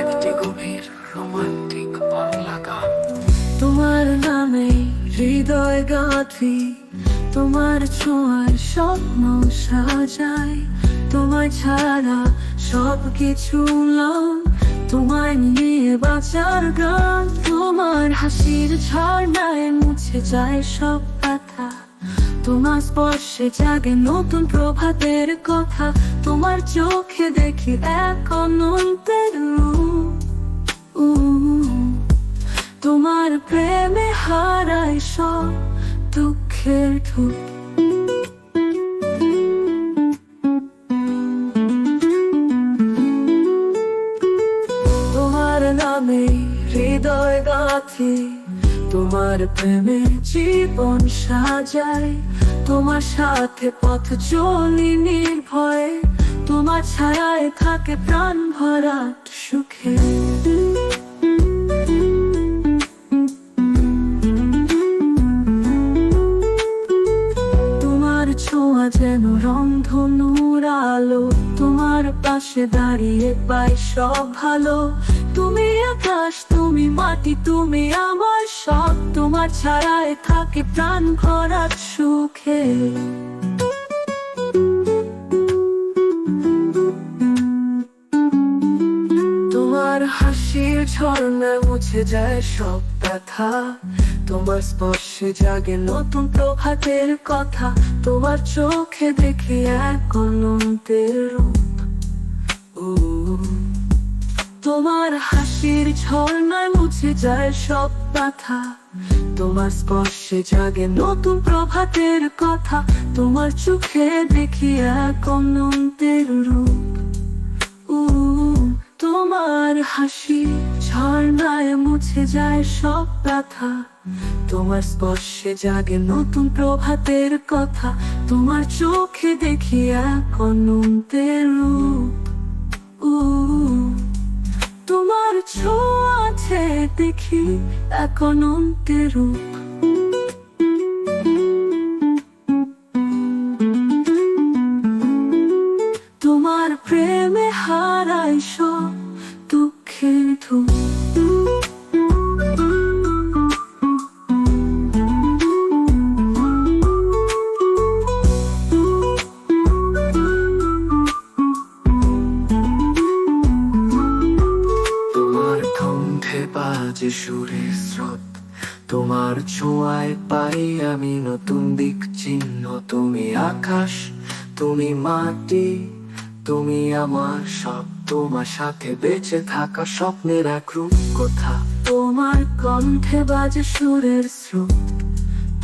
একটি গভীর রোমান্টিক বাংলা তোমার নামে হৃদয় গাঁথি, তোমার ছোঁয়ার স্বপ্ন সাজাই। তোমার ছাড়া সব কিছু লম তোমায় নিয়ে বাঁচার গান। তোমার হাসির ঝর্ণায় মুছে যায় সব ব্যথা। তোমার স্পর্শে জাগে নতুন প্রভাতের কথা। তোমার অনন্তের রূপ উ তোমার প্রেমে হারাই সব দুঃখের ঠুক তোমার নামে হৃদয় গাথি, তোমার প্রেমে জীবন সাজাই তোমার সাথে পথ চলি নির্ভয়ে তোমার ছায়ায় থাকে প্রাণ ভরা সুখে। তোমার ছোঁয়া যেন রংধনুর আলো, তোমার পাশে দাঁড়িয়ে পাই সব ভালো। তুমি আকাশ, তুমি মাটি, তুমি আমার সব। তোমার ছাড়ায় থাকে প্রাণ ভরা সুখে। হাসির মুছে যায় সব ব্যথা। তোমার স্পর্শে জাগে নতুন প্রভাতের কথা। তোমার চোখে দেখি এক অনন্তের রূপ। ও, তোমার হাসির ঝর্ণায় মুছে যায় সব ব্যথা। তোমার স্পর্শে জাগে নতুন প্রভাতের কথা। তোমার চোখে দেখি এক অনন্তের রূপ। উ, তোমার হাসি ঝর্ণায় মুছে যায় সব ব্যথা। তোমার স্পর্শে জাগে নতুন প্রভাতের কথা। তোমার চোখে দেখি এক রূপ। উ, তোমার দেখি এক রূপ। বাজে সুরের স্রোত, তোমার ছোঁয়ায় পাই আমি নতুন দিক চিহ্ন। তুমি আকাশ, তুমি মাটি, তুমি আমার সব। তোমার সাথে বেঁচে থাকা স্বপ্নের এক রূপ কথা তোমার কণ্ঠে বাজে সুরের স্রোত,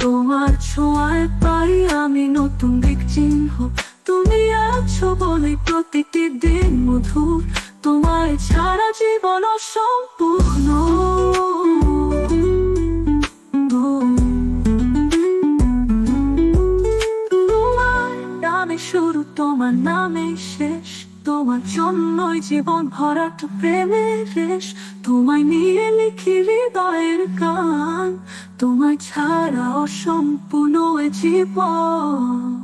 তোমার ছোঁয়ায় পাই আমি নতুন দিক চিহ্ন। তুমি আছো বলে প্রতিটি দিন মধুর তোমায় ছাড়া জীবন সম্পূর্ণ। তোমার নামে শুরু, তোমার নামে শেষ। তোমার জন্যই জীবন ভরাট প্রেমের রেশ। তোমায় নিয়ে লিখি হৃদয়ের গান। তোমায় ছাড়া অসম্পূর্ণ জীবন।